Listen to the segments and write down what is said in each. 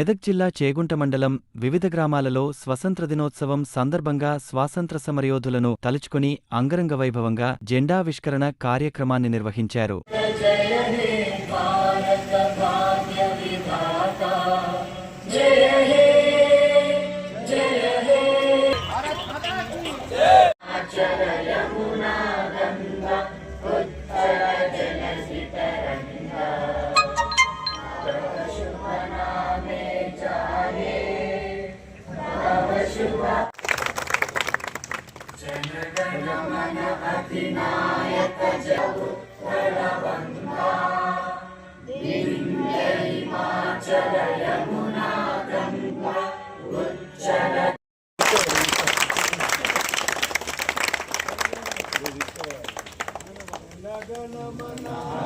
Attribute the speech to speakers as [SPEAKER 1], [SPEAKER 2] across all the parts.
[SPEAKER 1] మెదక్ జిల్లా చేగుంట మండలం వివిధ గ్రామాలలో స్వతంత్ర దినోత్సవం సందర్భంగా స్వాతంత్ర సమరయోధులను తలుచుకుని అంగరంగ వైభవంగా జెండావిష్కరణ కార్యక్రమాన్ని నిర్వహించారు.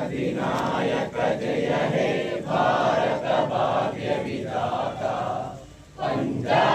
[SPEAKER 2] यकुङ्गयक जय हे भारत भाग्य भारतवार्यपिता पञ्चा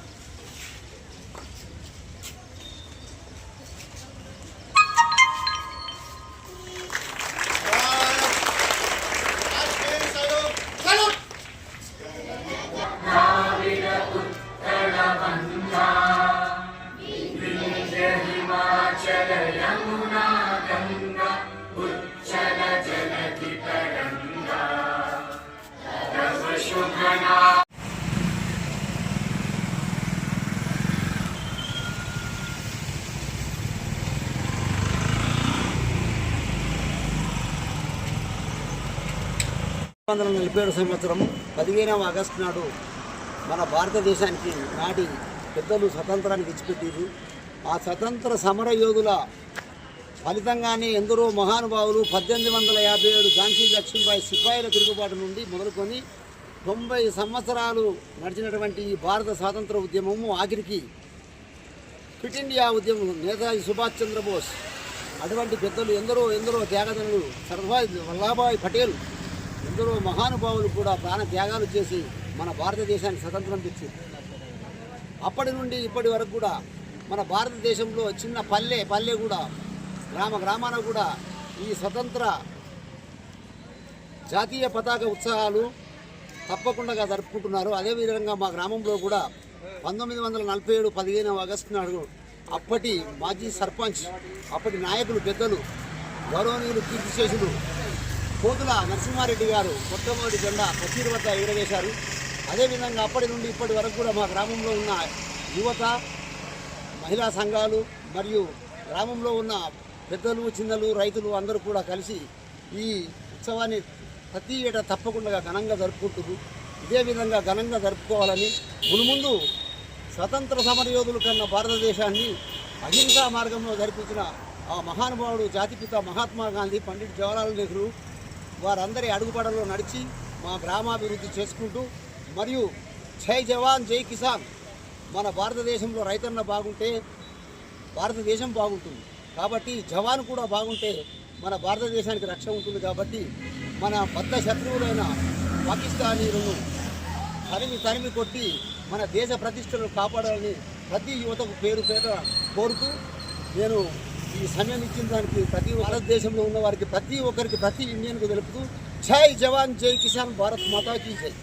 [SPEAKER 3] వందల నలభై ఏడు సంవత్సరం పదిహేనవ ఆగస్టు నాడు మన భారతదేశానికి నాటి పెద్దలు స్వతంత్రాన్ని తెచ్చిపెట్టారు ఆ స్వతంత్ర సమర యోధుల ఫలితంగానే ఎందరో మహానుభావులు పద్దెనిమిది వందల యాభై ఏడు ఝాన్సీ లక్ష్మీబాయి సిపాయిల తిరుగుబాటు నుండి మొదలుకొని తొంభై సంవత్సరాలు నడిచినటువంటి ఈ భారత స్వాతంత్ర ఉద్యమము ఆఖరికి క్విట్ ఇండియా ఉద్యమం నేతాజీ సుభాష్ చంద్రబోస్ అటువంటి పెద్దలు ఎందరో ఎందరో త్యాగదనులు సర్వాయ్ వల్లభాయ్ పటేల్ ఎందరో మహానుభావులు కూడా ప్రాణ త్యాగాలు చేసి మన భారతదేశానికి స్వతంత్రం తెచ్చింది అప్పటి నుండి ఇప్పటి వరకు కూడా మన భారతదేశంలో చిన్న పల్లె పల్లె కూడా గ్రామ గ్రామాన కూడా ఈ స్వతంత్ర జాతీయ పతాక ఉత్సవాలు తప్పకుండా జరుపుకుంటున్నారు. అదేవిధంగా మా గ్రామంలో కూడా పంతొమ్మిది వందల నలభై ఏడు పదిహేను ఆగస్టు నాడు అప్పటి మాజీ సర్పంచ్ అప్పటి నాయకులు పెద్దలు గౌరవనీయులు కీర్తిశేషులు కోతుల నరసింహారెడ్డి గారు మొట్టమొదటి జెండా కచీరు వద్ద ఎగరవేశారు. అదేవిధంగా అప్పటి నుండి ఇప్పటి వరకు కూడా మా గ్రామంలో ఉన్న యువత మహిళా సంఘాలు మరియు గ్రామంలో ఉన్న పెద్దలు చిన్నలు రైతులు అందరూ కూడా కలిసి ఈ ఉత్సవాన్ని ప్రతి ఏటా తప్పకుండా ఘనంగా జరుపుకుంటున్నారు ఇదే విధంగా ఘనంగా జరుపుకోవాలని మునుముందు స్వతంత్ర సమరయోధుల కన్నా భారతదేశాన్ని అహింసా మార్గంలో జరిపించిన ఆ మహానుభావుడు జాతిపిత మహాత్మా గాంధీ పండిట్ జవహర్లాల్ నెహ్రూ వారందరి అడుగుపడలో నడిచి మా గ్రామాభివృద్ధి చేసుకుంటూ మరియు జై జవాన్ జై కిసాన్ మన భారతదేశంలో రైతన్న బాగుంటే భారతదేశం బాగుంటుంది. కాబట్టి జవాన్ కూడా బాగుంటే మన భారతదేశానికి రక్షణ ఉంటుంది కాబట్టి మన బద్ద శత్రువులైన పాకిస్తానీలను తరిమి తరిమి కొట్టి మన దేశ ప్రతిష్టను కాపాడాలని ప్రతి యువతకు పేరు పేర కోరుతూ నేను ఈ సమయం ఇచ్చిన దానికి ప్రతి భారతదేశంలో ఉన్న వారికి ప్రతి ఒక్కరికి ప్రతి ఇండియన్కు తెలుపుతూ జై జవాన్ జై కిసాన్ భారత్ మాతాకి జై.